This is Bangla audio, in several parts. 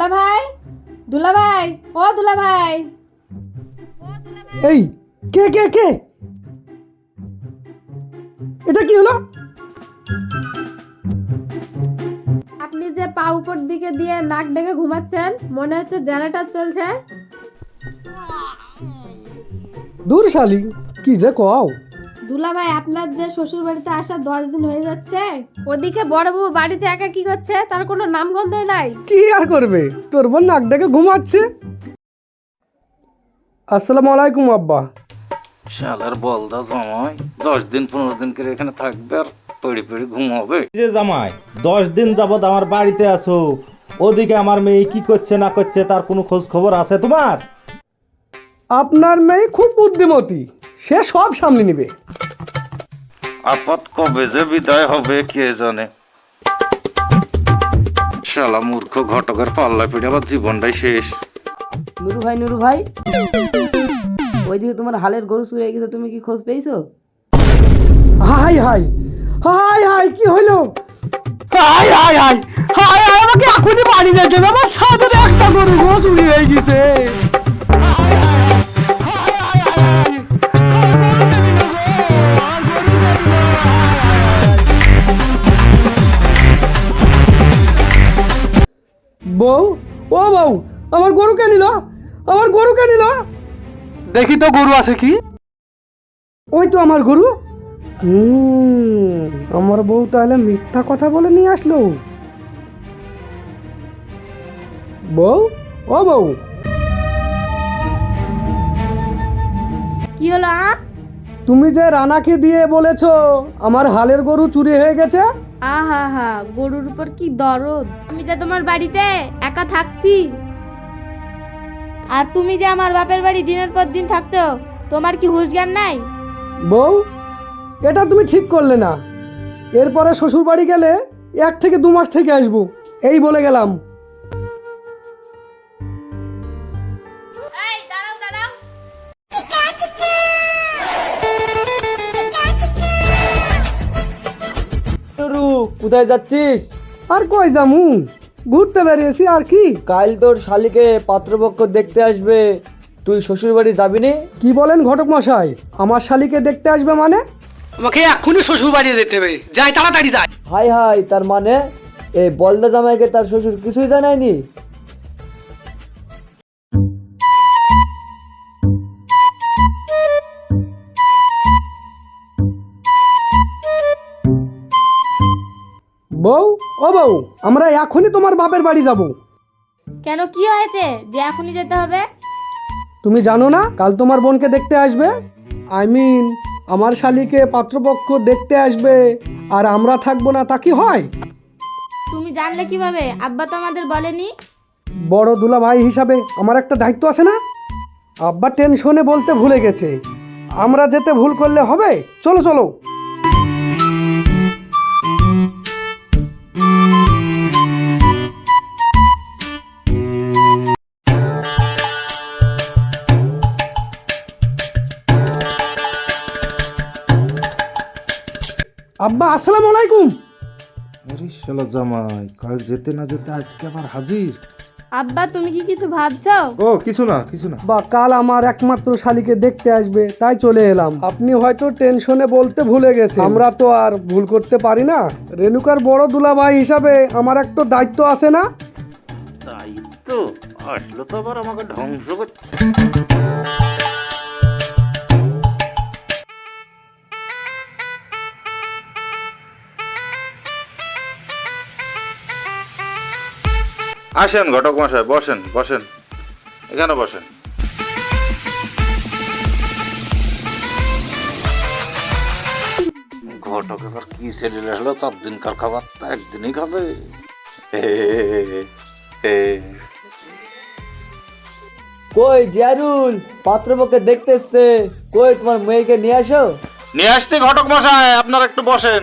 দুলা ভাই ও দুলা ভাই এই কে কে কে? এটা কি হলো? আপনি যে পা উপর দিকে দিয়ে নাক ডেকে ঘুমাচ্ছেন মনে হচ্ছে জেনারেটর চলছে। দূর শালি কি যে কও? দুলা ভাই আপনার যে শ্বশুর বাড়িতে আসা দশ দিন হয়ে যাচ্ছে ওদিকে বড় বউ বাড়িতে একা কি করছে? তার কোনো নাম নামগন্ধ নাই। কি আর করবে? তোর বোন নাক ডেকে ঘুমাচ্ছে। আসসালামু আলাইকুম আব্বা। শালার বলদা জামাই দশ দিন পনেরো দিন করে এখানে থাকবে আর পড়ে পড়ে ঘুমাবে। যে জামাই দশ দিন যাবৎ আমার বাড়িতে আছো। ওদিকে আমার মেয়ে কি করছে না করছে তার কোনো খোঁজ খবর আছে তোমার? আপনার মেয়ে খুব বুদ্ধিমতী। সে সব সামনে নিবে। আপাত কবে যে বিদায় হবে কে জানে। শালা মূর্খ ঘটকের পাল্লা পিঠে আবার জীবনটাই শেষ। নুরু ভাই নুরু ভাই ওইদিকে তোমার হালের গরু চুরে গেছে তুমি কি খোঁজ পেয়েছ? হাই হাই হাই হাই কি হইল? হাই হাই হাই হাই হাই আমাকে এখনই বাড়ি যেতে হবে আমার সাথে একটা গরু চুরি হয়ে গেছে। আমার গরু কে নিল? আমার গরু কে নিল? দেখি তো গরু আছে কি? ওই তো আমার গরু। হুম আমার বউ তাহলে মিথ্যা কথা বলে নিয়ে আসলো। বউ? ও বউ। কি হলো আ? তুমি যে রানাকে দিয়ে বলেছ আমার হালের গরু চুরি হয়ে গেছে? আহা হা গরুর উপর কি দরদ? আমি যে তোমার বাড়িতে একা থাকছি আর তুমি যে আমার বাপের বাড়ি দিনের পর দিন থাকছো তোমার কি হুশ জ্ঞান নাই? বউ এটা তুমি ঠিক করলে না। এরপরে শ্বশুর বাড়ি গেলে এক থেকে দু মাস থেকে আসব এই বলে গেলাম। কোথায় যাচ্ছিস? আর কই জামু ঘুরতে বেরিয়েছি আর কি? কাল তোর শালিকে পাত্রপক্ষ দেখতে আসবে। তুই শ্বশুর বাড়ি যাবি নি? কি বলেন ঘটক মশাই? আমার শালিকে দেখতে আসবে মানে? আমাকে এখনই শ্বশুর বাড়ি যেতে হবে। যাই তাড়াতাড়ি যাই। হাই হাই তার মানে? এই বলদা জামাইকে তার শ্বশুর কিছুই জানায়নি? ও বউ আমরা এখনই তোমার বাপের বাড়ি যাব। কেন কি হয়েছে? যে এখনই যেতে হবে? তুমি জানো না কাল তোমার বোনকে দেখতে আসবে? আই মিন আমার শালিকে পাত্রপক্ষ দেখতে আসবে আর আমরা থাকব না তা কি হয়? তুমি জানলে কীভাবে? আব্বা তো আমাদের বলেনি। বড় দুলা ভাই হিসাবে আমার একটা দায়িত্ব আছে না? আব্বা টেনশনে বলতে ভুলে গেছে। আমরা যেতে ভুল করলে হবে? চলো চলো। আব্বা আসসালামু আলাইকুম। আরে শালা জামাই কাল যেতে না যেতে আজকে আবার হাজির? আব্বা তুমি কি কিছু ভাবছ? ও কিছু না কিছু না। বা কাল আমার একমাত্র শালিকে দেখতে আসবে তাই চলে এলাম। আপনি হয়তো টেনশনে বলতে ভুলে গেছেন। আমরা তো আর ভুল করতে পারি না। রেণুকার বড় দুলাভাই হিসাবে আমার একটা দায়িত্ব আছে না? তাই তো আসলো তো আবার আমাকে ধ্বংস করছে। আসেন ঘটক মশাই বসেন বসেন। এখানে বসেন। ঘটক এবার কি ছেলে আসলো? চার দিনকার খাবার? তো একদিনই খাবে। কই জিয়ারুল পাত্রপক্ষে দেখতে এসছে কই তোমার মেয়েকে নিয়ে আসো? নিয়ে আসছি ঘটক মশাই আপনারা একটু বসেন।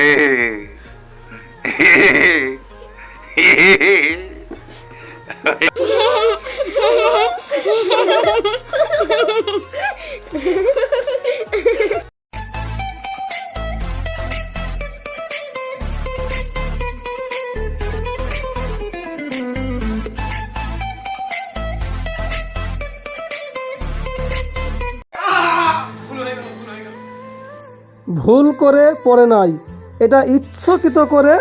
ভুল করে পড়ে নাই। এটা ইচ্ছাকৃত করে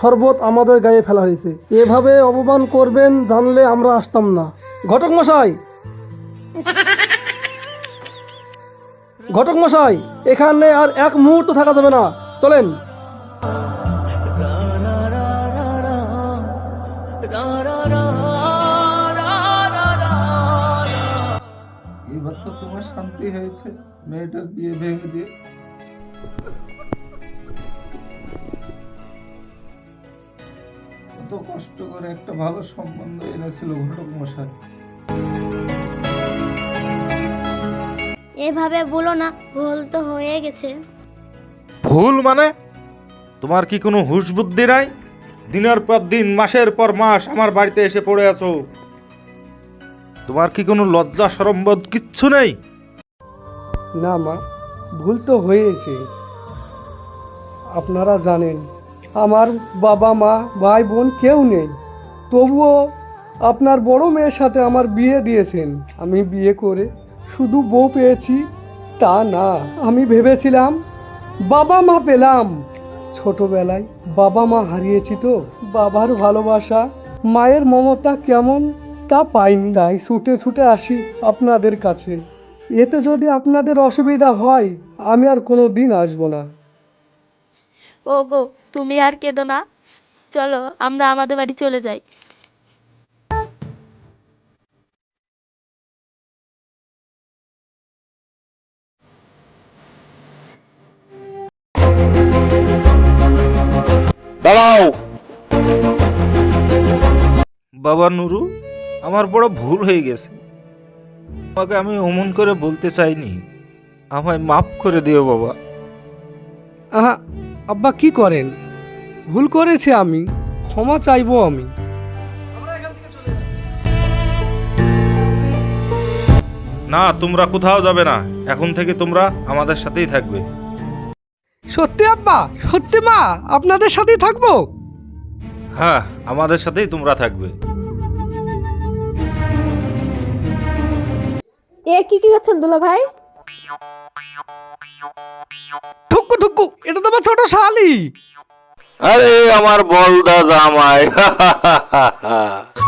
শরবত আমাদের গায়ে ফেলা হয়েছে। এভাবে অপমান করবেন জানলে আমরা আসতাম না। ঘটক মশাই! ঘটক মশাই, এখানে আর এক মুহূর্ত থাকা যাবে না। চলেন। এবার তো তোমার শান্তি হয়েছে। মেয়েটার বিয়ে ভেঙে দিয়ে কষ্ট করে একটা ভালো সম্বন্ধ এনেছিল ঘটক মশাই। এভাবে বলো না ভুল তো হয়ে গেছে। ভুল মানে? তোমার কি কোনো হুশ বুদ্ধি নাই? দিনের পর দিন মাসের পর মাস আমার বাড়িতে এসে পড়ে আছো। তোমার কি কোনো লজ্জা সরম্বোধ কিচ্ছু নেই? না মা ভুল তো হয়েছে। আপনারা জানেন আমার বাবা মা, ভাই বোন কেউ নেই। তবুও আপনার বড় মেয়ের সাথে আমার বিয়ে দিয়েছেন। আমি বিয়ে করে শুধু বউ পেয়েছি, তা না। আমি ভেবেছিলাম, বাবা মা পেলাম। ছোটবেলায় বাবা মা হারিয়েছি তো। বাবার ভালোবাসা, মায়ের মমতা কেমন তা পাইনি তাই ছুটে ছুটে আসি আপনাদের কাছে। এতে যদি আপনাদের অসুবিধা হয়, আমি আর কোনো দিন আসব না। ও গো তুমি আর কেঁদো না। চলো আমরা আমাদের বাড়ি চলে যাই। দাঁড়াও। বাবা নুরু আমার বড় ভুল হয়ে গেছে। তোমাকে আমি অমন করে বলতে চাইনি। আমায় মাফ করে দিও বাবা। আহা আব্বা কি করেন? ভুল করেছে আমি ক্ষমা চাইব আমি। না তোমরা কোথাও যাবে না। এখন থেকে তোমরা আমাদের সাথেই থাকবে। সত্যি আব্বা? সত্যি মা? আপনাদের সাথেই থাকব? হ্যাঁ আমাদের সাথেই তোমরা থাকবে। এ কি কি করছেন দুলা ভাই ঠুকু ঠুকু এটা তো আমার ছোট শালি। আরে আমার বলদা জামাই।